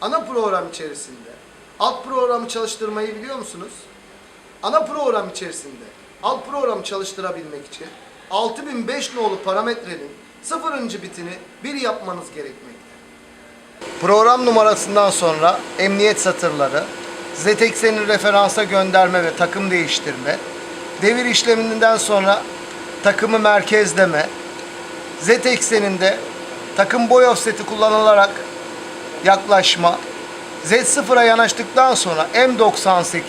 Ana program içerisinde alt programı çalıştırmayı biliyor musunuz? Ana program içerisinde alt programı çalıştırabilmek için 6005 nolu parametrenin sıfırıncı bitini bir yapmanız gerekmekte. Program numarasından sonra emniyet satırları, ZX'nin referansa gönderme ve takım değiştirme, devir işleminden sonra takımı merkezleme, Z ekseninde takım boy offseti kullanılarak yaklaşma, Z0'a yanaştıktan sonra M98,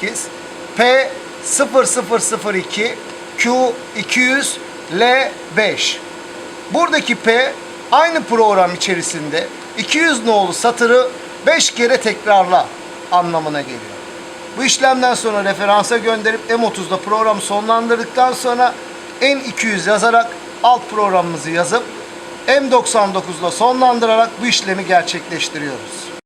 P0002, Q200, L5. Buradaki P aynı program içerisinde 200 nolu satırı 5 kere tekrarla anlamına geliyor. Bu işlemden sonra referansa gönderip M30'da programı sonlandırdıktan sonra N200 yazarak alt programımızı yazıp M99'da sonlandırarak bu işlemi gerçekleştiriyoruz.